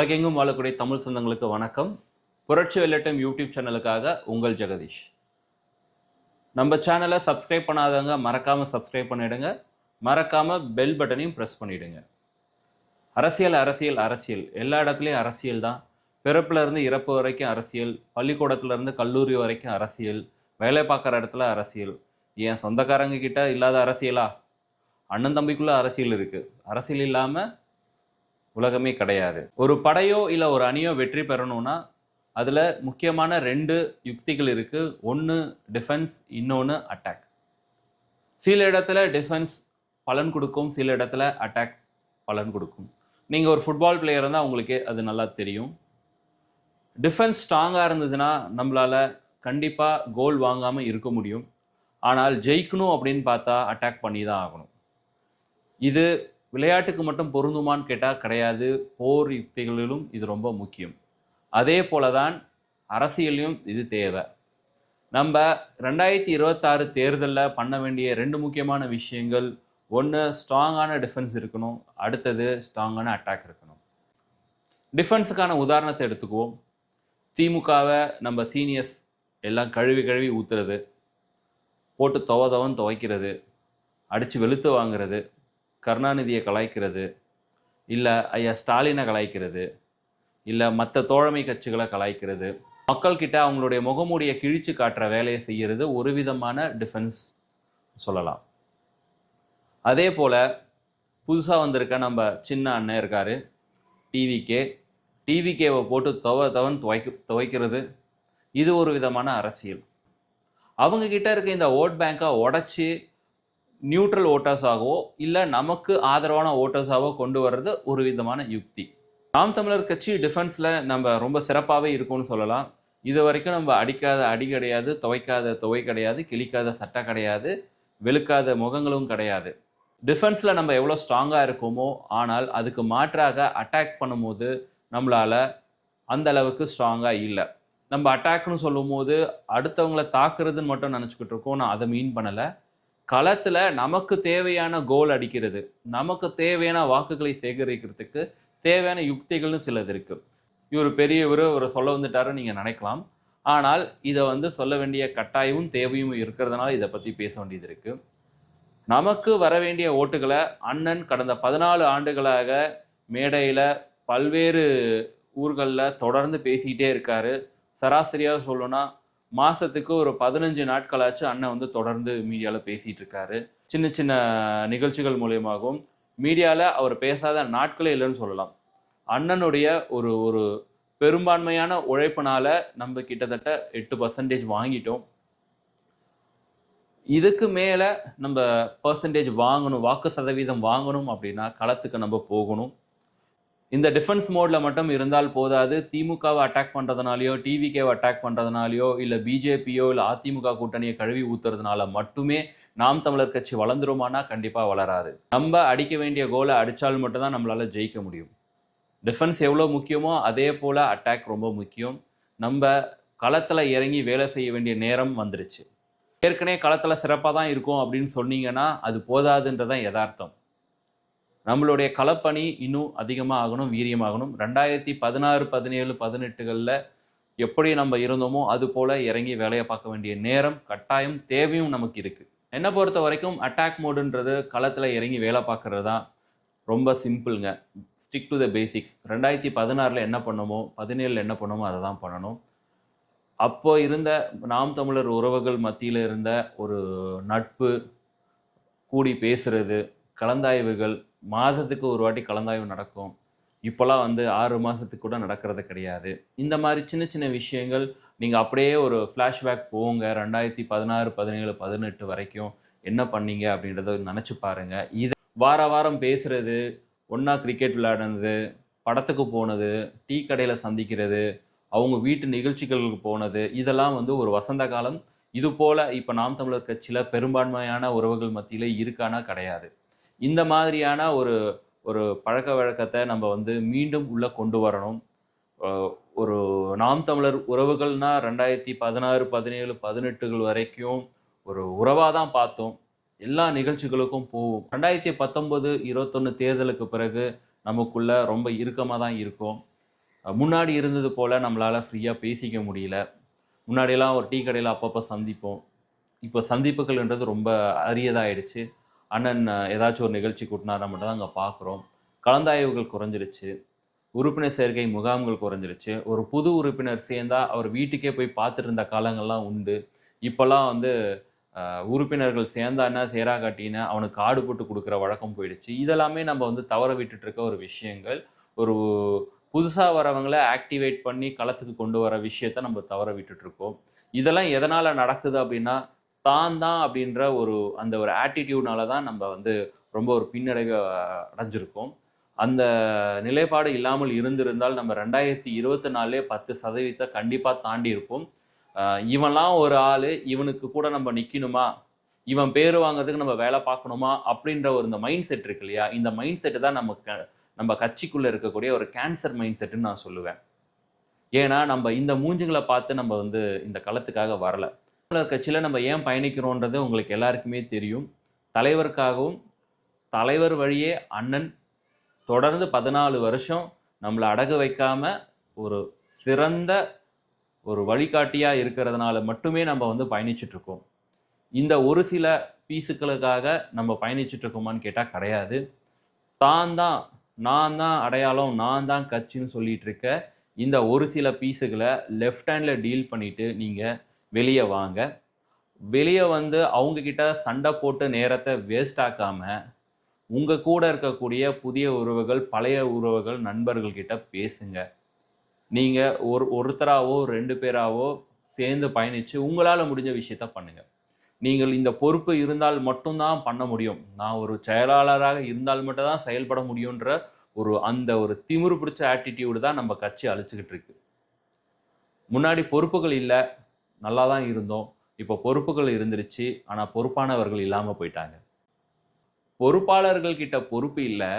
உலகெங்கும் வாழக்கூடிய தமிழ் சொந்தங்களுக்கு வணக்கம். புரட்சி வெள்ளட்டம் யூடியூப் சேனலுக்காக உங்கள் ஜெகதீஷ். நம்ம சேனலை சப்ஸ்கிரைப் பண்ணாதவங்க மறக்காமல் சப்ஸ்கிரைப் பண்ணிவிடுங்க மறக்காமல் பெல் பட்டனையும் ப்ரெஸ் பண்ணிவிடுங்க அரசியல் அரசியல் அரசியல். எல்லா இடத்துலையும் அரசியல் தான். பிறப்புலருந்து இறப்பு வரைக்கும் அரசியல். பள்ளிக்கூடத்துலேருந்து கல்லூரி வரைக்கும் அரசியல். வேலை பார்க்குற இடத்துல அரசியல். என் சொந்தக்காரங்க கிட்ட இல்லாத அரசியலா? அண்ணன் தம்பிக்குள்ளே அரசியல் இருக்குது அரசியல் இல்லாமல் உலகமே கிடையாது. ஒரு படையோ இல்லை ஒரு அணியோ வெற்றி பெறணும்னா அதில் முக்கியமான ரெண்டு யுக்திகள் இருக்குது ஒன்று டிஃபென்ஸ் இன்னொன்று அட்டாக் சில இடத்துல டிஃபென்ஸ் பலன் கொடுக்கும் சில இடத்துல அட்டாக் பலன் கொடுக்கும். நீங்கள் ஒரு ஃபுட்பால் பிளேயர் இருந்தால் உங்களுக்கே அது நல்லா தெரியும். டிஃபென்ஸ் ஸ்ட்ராங்காக இருந்ததுன்னா நம்மளால் கண்டிப்பாக கோல் வாங்காமல் இருக்க முடியும். ஆனால் ஜெயிக்கணும் அப்படின்னு பார்த்தா அட்டாக் பண்ணி தான் ஆகணும். இது விளையாட்டுக்கு மட்டும் பொருந்துமான்னு கேட்டால் கிடையாது. போர் யுக்திகளிலும் இது ரொம்ப முக்கியம். அதே போல தான் அரசியலையும் இது தேவை. நம்ம ரெண்டாயிரத்தி இருபத்தாறு தேர்தலில் பண்ண வேண்டிய ரெண்டு முக்கியமான விஷயங்கள் ஒன்று ஸ்ட்ராங்கான டிஃபென்ஸ் இருக்கணும் அடுத்தது ஸ்ட்ராங்கான அட்டாக் இருக்கணும். டிஃபென்ஸுக்கான உதாரணத்தை எடுத்துக்குவோம். திமுகவை நம்ம சீனியர்ஸ் எல்லாம் கழுவி கழுவி ஊற்றுறது போட்டு துவ துவன்னு துவைக்கிறது அடித்து வெளுத்து வாங்குறது கருணாநிதியை கலாய்க்கிறது இல்லை ஐயா ஸ்டாலினை கலாய்க்கிறது இல்லை மற்ற தோழமை கட்சிகளை கலாய்க்கிறது. மக்கள்கிட்ட அவங்களுடைய முகமூடியை கிழிச்சு காட்டுற வேலையை செய்கிறது ஒரு விதமான டிஃபென்ஸ் சொல்லலாம். அதே போல் புதுசாக வந்திருக்க நம்ம சின்ன அண்ணன் இருக்கார் டிவிகே டிவிகேவை போட்டு துவ தவன் துவைக்க துவைக்கிறது. இது ஒரு விதமான அரசியல். அவங்கக்கிட்ட இருக்க இந்த ஓட் பேங்க்கை உடச்சி நியூட்ரல் ஓட்டர்ஸாகவோ இல்லை நமக்கு ஆதரவான ஓட்டர்ஸாகவோ கொண்டு வர்றது ஒரு விதமான யுக்தி. நாம் தமிழர் கட்சி டிஃபென்ஸில் நம்ம ரொம்ப சிறப்பாகவே இருக்கும்னு சொல்லலாம். இது வரைக்கும் நம்ம அடிக்காத அடி கிடையாது துவைக்காத துவை கிடையாது கிழிக்காத சட்டை கிடையாது வெளுக்காத முகங்களும் கிடையாது. டிஃபென்ஸில் நம்ம எவ்வளோ ஸ்ட்ராங்காக இருக்கோமோ ஆனால் அதுக்கு மாற்றாக அட்டாக் பண்ணும்போது நம்மளால் அந்த அளவுக்கு ஸ்ட்ராங்காக இல்லை. நம்ம அட்டாக்னு சொல்லும்போது அடுத்தவங்கள தாக்குறதுன்னு மட்டும் நினச்சிக்கிட்டு இருக்கோம். நான் அதை மீன் பண்ணலை. களத்தில் நமக்கு தேவையான கோல் அடிக்கிறது. நமக்கு தேவையான வாக்குகளை சேகரிக்கிறதுக்கு தேவையான யுக்திகள்னு சிலது இருக்குது இவர் பெரியவர் ஒரு சொல்ல வந்துட்டாருன்னு நீங்கள் நினைக்கலாம். ஆனால் இதை வந்து சொல்ல வேண்டிய கட்டாயமும் தேவையும் இருக்கிறதுனால இதை பற்றி பேச வேண்டியது இருக்குது நமக்கு வர வேண்டிய ஓட்டுகளை அண்ணன் கடந்த பதினாலு ஆண்டுகளாக மேடையில் பல்வேறு ஊர்களில் தொடர்ந்து பேசிக்கிட்டே இருக்காரு. சராசரியாக சொல்லணும்னா மாதத்துக்கு ஒரு பதினஞ்சு நாட்களாச்சு அண்ணன் வந்து தொடர்ந்து மீடியாவில் பேசிகிட்டு இருக்காரு சின்ன சின்ன நிகழ்ச்சிகள் மூலியமாகவும் மீடியாவில் அவர் பேசாத நாட்களே இல்லைன்னு சொல்லலாம். அண்ணனுடைய ஒரு ஒரு பெரும்பான்மையான உழைப்பினால் நம்ம கிட்டத்தட்ட எட்டு பர்சன்டேஜ் வாங்கிட்டோம். இதுக்கு மேலே நம்ம பர்சன்டேஜ் வாங்கணும் வாக்கு சதவீதம் வாங்கணும் அப்படின்னா களத்துக்கு நம்ம போகணும். இந்த டிஃபென்ஸ் மோடில் மட்டும் இருந்தால் போதாது. திமுகவை அட்டாக் பண்ணுறதுனாலையோ டிவிகேவை அட்டாக் பண்ணுறதுனாலையோ இல்லை பிஜேபியோ இல்லை அதிமுக கூட்டணியை கழுவி ஊத்துறதுனால மட்டுமே நாம் தமிழர் கட்சி வளர்ந்துருமானா? கண்டிப்பாக வளராது. நம்ம அடிக்க வேண்டிய கோலை அடித்தால் மட்டும்தான் நம்மளால் ஜெயிக்க முடியும். டிஃபென்ஸ் எவ்வளோ முக்கியமோ அதே போல் அட்டாக் ரொம்ப முக்கியம். நம்ம களத்தில் இறங்கி வேலை செய்ய வேண்டிய நேரம் வந்துருச்சு. ஏற்கனவே களத்தில் சிறப்பாக தான் இருக்கும் அப்படின்னு சொன்னீங்கன்னா அது போதாதுன்றதான் யதார்த்தம். நம்மளுடைய களப்பணி இன்னும் அதிகமாக ஆகணும் வீரியமாகணும். ரெண்டாயிரத்தி பதினாறு பதினேழு பதினெட்டுகளில் எப்படி நம்ம இருந்தோமோ அது போல் இறங்கி வேலையை பார்க்க வேண்டிய நேரம் கட்டாயம் தேவையும் நமக்கு இருக்குது என்னை பொறுத்த வரைக்கும் அட்டாக் மோடுன்றது களத்தில் இறங்கி வேலை பார்க்குறது தான் ரொம்ப சிம்பிளுங்க. ஸ்டிக் டு த பேசிக்ஸ் ரெண்டாயிரத்தி பதினாறில் என்ன பண்ணோமோ பதினேழில் என்ன பண்ணோமோ அதை தான் பண்ணணும். அப்போ இருந்த நாம் தமிழர் உறவுகள் மத்தியில் இருந்த ஒரு நட்பு கூடி பேசுறது கலந்தாய்வுகள் மாதத்துக்கு ஒரு வாட்டி கலந்தாய்வு நடக்கும். இப்போலாம் வந்து ஆறு மாதத்துக்கு கூட நடக்கிறது கிடையாது. இந்த மாதிரி சின்ன சின்ன விஷயங்கள் நீங்கள் அப்படியே ஒரு ஃப்ளாஷ்பேக் போங்க. ரெண்டாயிரத்தி பதினாறு பதினேழு பதினெட்டு வரைக்கும் என்ன பண்ணீங்க அப்படின்றத நினச்சி பாருங்கள் இது வார வாரம் பேசுகிறது ஒன்றா கிரிக்கெட் விளையாடுனது படத்துக்கு போனது டீ கடையில் சந்திக்கிறது அவங்க வீட்டு நிகழ்ச்சிகளுக்கு போனது இதெல்லாம் வந்து ஒரு வசந்த காலம். இது போல் இப்போ நாம் தமிழர் கட்சியில் பெரும்பான்மையான உறவுகள் மத்தியில் இருக்கானா கிடையாது. இந்த மாதிரியான ஒரு ஒரு பழக்க வழக்கத்தை நம்ம வந்து மீண்டும் உள்ளே கொண்டு வரணும். ஒரு நாம் தமிழர் உறவுகள்னால் ரெண்டாயிரத்தி பதினாறு பதினேழு பதினெட்டுகள் வரைக்கும் ஒரு உறவாக தான் பார்த்தோம். எல்லா நிகழ்ச்சிகளுக்கும் போவோம். ரெண்டாயிரத்தி பத்தொன்பது இருபத்தொன்று தேர்தலுக்கு பிறகு நமக்குள்ளே ரொம்ப இறுக்கமாக தான் இருக்கும். முன்னாடி இருந்தது போல் நம்மளால் ஃப்ரீயாக பேசிக்க முடியல. முன்னாடியெல்லாம் ஒரு டீ கடையில் அப்பப்போ சந்திப்போம். இப்போ சந்திப்புகள்ன்றது ரொம்ப அரியதாகிடுச்சு அண்ணன் ஏதாச்சும் ஒரு நிகழ்ச்சி கூட்டினாரா மட்டும் தான் அங்கே பார்க்குறோம் கலந்தாய்வுகள் குறைஞ்சிருச்சு. உறுப்பினர் சேர்க்கை முகாம்கள் குறைஞ்சிருச்சு. ஒரு புது உறுப்பினர் சேர்ந்தா அவர் வீட்டுக்கே போய் பார்த்துட்டு இருந்த காலங்கள்லாம் உண்டு. இப்போல்லாம் வந்து உறுப்பினர்கள் சேர்ந்தா என்ன சேரா காட்டினா அவனுக்கு காடு போட்டு கொடுக்குற வழக்கம் போயிடுச்சு. இதெல்லாமே நம்ம வந்து தவற விட்டுட்டுருக்க ஒரு விஷயங்கள். ஒரு புதுசாக வரவங்களை ஆக்டிவேட் பண்ணி களத்துக்கு கொண்டு வர விஷயத்த நம்ம தவற விட்டுட்டு இருக்கோம் இதெல்லாம் எதனால் நடக்குது அப்படின்னா தான் தான் அப்படின்ற ஒரு அந்த ஒரு ஆட்டிடியூட்னால தான் நம்ம வந்து ரொம்ப ஒரு பின்னடைவை அடைஞ்சிருக்கோம். அந்த நிலைப்பாடு இல்லாமல் இருந்திருந்தால் நம்ம ரெண்டாயிரத்தி இருபத்தி நாலுலே பத்து சதவீதத்தை கண்டிப்பாக தாண்டி இருப்போம். இவன்லாம் ஒரு ஆள் இவனுக்கு கூட நம்ம நிற்கணுமா இவன் பேர் வாங்கிறதுக்கு நம்ம வேலை பார்க்கணுமா? அப்படின்ற ஒரு இந்த மைண்ட் செட் இருக்கு இல்லையா? இந்த மைண்ட் செட்டு தான் நம்ம க- நம்ம கட்சிக்குள்ளே இருக்கக்கூடிய ஒரு கேன்சர் மைண்ட் செட்டுன்னு நான் சொல்லுவேன். ஏன்னா நம்ம இந்த மூஞ்சுங்களை பார்த்து நம்ம வந்து இந்த களத்துக்காக வரலை. தமிழர் கட்சியில் நம்ம ஏன் பயணிக்கிறோன்றது உங்களுக்கு எல்லாருக்குமே தெரியும். தலைவருக்காகவும் தலைவர் வழியே அண்ணன் தொடர்ந்து பதினாலு வருஷம் நம்மளை அடகு வைக்காம ஒரு சிறந்த ஒரு வழிகாட்டியாக இருக்கிறதுனால மட்டுமே நம்ம வந்து பயணிச்சிட்ருக்கோம் இந்த ஒரு சில பீஸுக்களுக்காக நம்ம பயணிச்சிட்ருக்கோமான்னு கேட்டால் கிடையாது. தான் தான் நான் தான் அடையாளம் நான் தான் கட்சின்னு சொல்லிகிட்ருக்க இருக்க இந்த ஒரு சில பீஸுகளை லெஃப்ட் ஹேண்டில் டீல் பண்ணிவிட்டு நீங்கள் வெளியே வாங்க. வெளியே வந்து அவங்கக்கிட்ட சண்டை போட்டு நேரத்தை வேஸ்ட் ஆக்காமல் உங்கள் கூட இருக்கக்கூடிய புதிய உறவுகள் பழைய உறவுகள் நண்பர்கள்கிட்ட பேசுங்க. நீங்கள் ஒரு ஒருத்தராகவோ ரெண்டு பேராவோ சேர்ந்து பயணித்து உங்களால் முடிஞ்ச விஷயத்த பண்ணுங்கள் நீங்கள் இந்த பொறுப்பு இருந்தால் மட்டும்தான் பண்ண முடியும். நான் ஒரு செயலாளராக இருந்தால் மட்டும் தான் செயல்பட முடியுன்ற ஒரு அந்த ஒரு திமிரு பிடிச்ச ஆட்டிடியூடு தான் நம்ம கட்சி அழிச்சிக்கிட்டு இருக்கு. முன்னாடி பொறுப்புகள் இல்லை நல்லா தான் இருந்தோம். இப்போ பொறுப்புகள் இருந்துருச்சு. ஆனால் பொறுப்பானவர்கள் இல்லாமல் போயிட்டாங்க. பொறுப்பாளர்கள்கிட்ட பொறுப்பு இல்லை.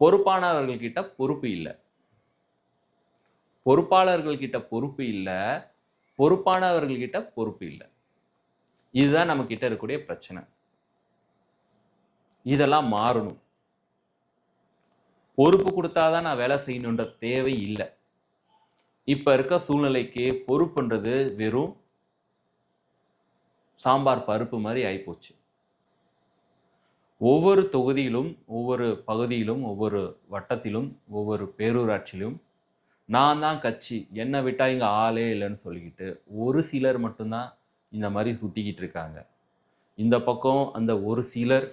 பொறுப்பானவர்கள்கிட்ட பொறுப்பு இல்லை. பொறுப்பாளர்கள்கிட்ட பொறுப்பு இல்லை. பொறுப்பானவர்கள்கிட்ட பொறுப்பு இல்லை. இதுதான் நம்ம கிட்ட இருக்கக்கூடிய பிரச்சனை. இதெல்லாம் மாறணும். பொறுப்பு கொடுத்தாதான் நான் வேலை செய்யணுன்ற தேவை இல்லை. இப்போ இருக்க சூழ்நிலைக்கு பொறுப்புன்றது வெறும் சாம்பார் பருப்பு மாதிரி ஆகிப்போச்சு ஒவ்வொரு தொகுதியிலும் ஒவ்வொரு பகுதியிலும் ஒவ்வொரு வட்டத்திலும் ஒவ்வொரு பேரூராட்சியிலும் நான் தான் கட்சி என்னை விட்டால் இங்கே ஆளே இல்லைன்னு சொல்லிக்கிட்டு ஒரு சிலர் மட்டும்தான் இந்த மாதிரி சுற்றிக்கிட்டு இருக்காங்க. இந்த பக்கம் அந்த ஒரு சிலர்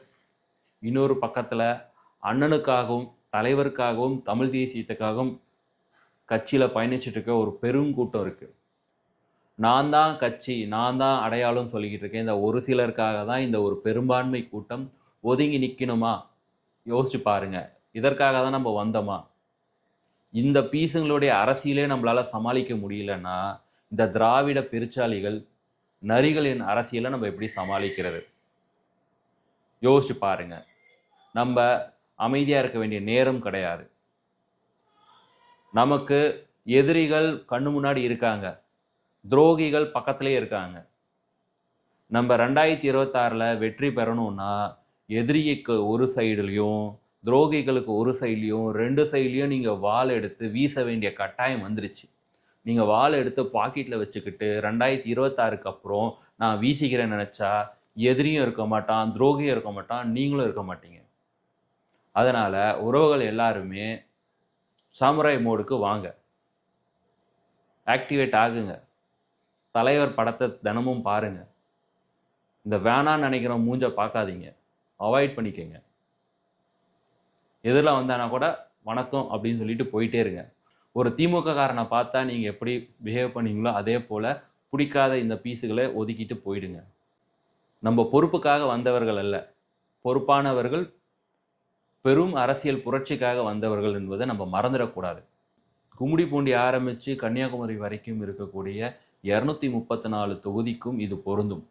இன்னொரு பக்கத்தில் அண்ணனுக்காகவும் தலைவருக்காகவும் தமிழ் தேசியத்துக்காகவும் கட்சியில் பயணிச்சுட்டு இருக்க ஒரு பெருங்கூட்டம் இருக்குது நான் தான் கட்சி நான் தான் அடையாளம் சொல்லிக்கிட்டு இருக்கேன். இந்த ஒரு சிலருக்காக தான் இந்த ஒரு பெரும்பான்மை கூட்டம் ஒதுங்கி நிற்கணுமா யோசிச்சு பாருங்கள் இதற்காக தான் நம்ம வந்தோமா? இந்த பீஸுங்களுடைய அரசியலே நம்மளால் சமாளிக்க முடியலன்னா இந்த திராவிட பெருச்சாளிகள் நரிகளின் அரசியலை நம்ம எப்படி சமாளிக்கிறது? யோசிச்சு பாருங்க. நம்ம அமைதியாக இருக்க வேண்டிய நேரம் கிடையாது. நமக்கு எதிரிகள் கண்ணு முன்னாடி இருக்காங்க. துரோகிகள் பக்கத்துலேயே இருக்காங்க. நம்ம ரெண்டாயிரத்தி இருபத்தாறில் வெற்றி பெறணும்னா எதிரிக்கு ஒரு சைடுலேயும் துரோகிகளுக்கு ஒரு சைட்லேயும் ரெண்டு சைட்லேயும் நீங்கள் வாள் எடுத்து வீச வேண்டிய கட்டாயம் வந்துருச்சு. நீங்கள் வால் எடுத்து பாக்கெட்டில் வச்சுக்கிட்டு ரெண்டாயிரத்தி இருபத்தாறுக்கு அப்புறம் நான் வீசிக்கிறேன்னு நினச்சா எதிரியும் இருக்க மாட்டான் துரோகியும் இருக்க மாட்டான் நீங்களும் இருக்க மாட்டீங்க. அதனால் உறவுகள் எல்லாருமே சாமுராய் மோடுக்கு வாங்க. ஆக்டிவேட் ஆகுங்க. தலைவர் படத்தை தினமும் பாருங்க. இந்த வேணான்னு நினைக்கிற மூஞ்ச பார்க்காதீங்க. அவாய்ட் பண்ணிக்கோங்க. எதிரில் வந்தானா கூட வணக்கம் அப்படின்னு சொல்லிட்டு போயிட்டே இருங்க. ஒரு திமுக காரனை பார்த்தா நீங்கள் எப்படி பிஹேவ் பண்ணீங்களோ அதே போல் பிடிக்காத இந்த பீஸுகளை ஒதுக்கிட்டு போயிடுங்க. நம்ம பொறுப்புக்காக வந்தவர்கள் அல்ல. பொறுப்பானவர்கள் பெரும் அரசியல் புரட்சிக்காக வந்தவர்கள் என்பதை நம்ம மறந்துடக்கூடாது. கும்மிடிப்பூண்டி ஆரம்பித்து கன்னியாகுமரி வரைக்கும் இருக்கக்கூடிய இரநூத்தி முப்பத்தி நாலு தொகுதிக்கும் இது பொருந்தும்.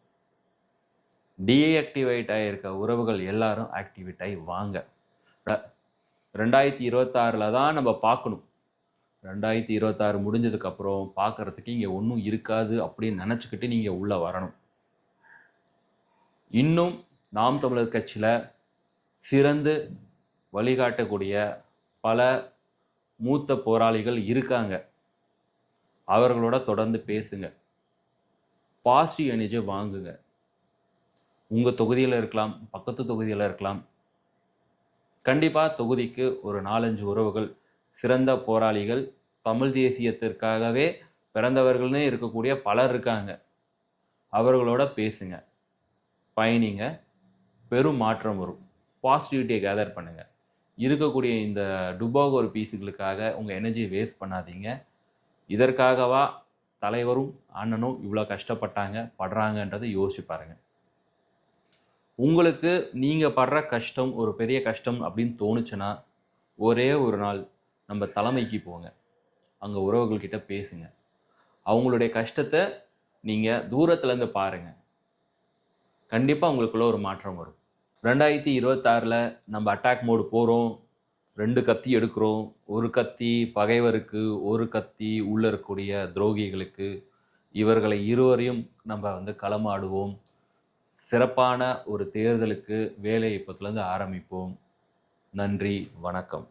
டீஆக்டிவேட் ஆகியிருக்க உறவுகள் எல்லாரும் ஆக்டிவேட் ஆகி வாங்க. ரெண்டாயிரத்தி இருபத்தாறில் தான் நம்ம பார்க்கணும். ரெண்டாயிரத்தி இருபத்தாறு முடிஞ்சதுக்கப்புறம் பார்க்கறதுக்கு இங்கே ஒன்றும் இருக்காது அப்படின்னு நினச்சிக்கிட்டு நீங்கள் உள்ளே வரணும். இன்னும் நாம் தமிழர் கட்சியில் சிறந்து வழிகாட்டக்கூடிய பல மூத்த போராளிகள் இருக்காங்க. அவர்களோட தொடர்ந்து பேசுங்க. பாசிட்டிவ் எனர்ஜி வாங்குங்க. உங்கள் தொகுதியில் இருக்கலாம் பக்கத்து தொகுதியில் இருக்கலாம். கண்டிப்பாக தொகுதிக்கு ஒரு நாலஞ்சு உறவுகள் சிறந்த போராளிகள் தமிழ் தேசியத்திற்காகவே பிறந்தவர்கள்னே இருக்கக்கூடிய பலர் இருக்காங்க. அவர்களோட பேசுங்க. பயணிங்க. பெரும் மாற்றம் வரும். பாசிட்டிவிட்டியை கேதர் பண்ணுங்கள் இருக்கக்கூடிய இந்த டுபாகோ பீஸுகளுக்காக உங்கள் எனர்ஜியை வேஸ்ட் பண்ணாதீங்க. இதற்காகவா தலைவரும் அண்ணனும் இவ்வளோ கஷ்டப்பட்டாங்க படுறாங்கன்றதை யோசிச்சு பாருங்கள் உங்களுக்கு நீங்கள் படுற கஷ்டம் ஒரு பெரிய கஷ்டம் அப்படின்னு தோணுச்சுன்னா ஒரே ஒரு நாள் நம்ம தலைமைக்கு போங்க. அங்கே உறவுகள்கிட்ட பேசுங்க. அவங்களுடைய கஷ்டத்தை நீங்கள் தூரத்துலேருந்து பாருங்கள் கண்டிப்பாக உங்களுக்குள்ள ஒரு மாற்றம் வரும். ரெண்டாயிரத்தி இருபத்தாறில் நம்ம அட்டாக் மோடு போகிறோம் ரெண்டு கத்தி எடுக்கிறோம். ஒரு கத்தி பகைவருக்கு ஒரு கத்தி உள்ளே இருக்கக்கூடிய துரோகிகளுக்கு இவர்களை இருவரையும் நம்ம வந்து களமாடுவோம். சிறப்பான ஒரு தேர்தலுக்கு வேலை இப்போத்துலேருந்து ஆரம்பிப்போம். நன்றி வணக்கம்.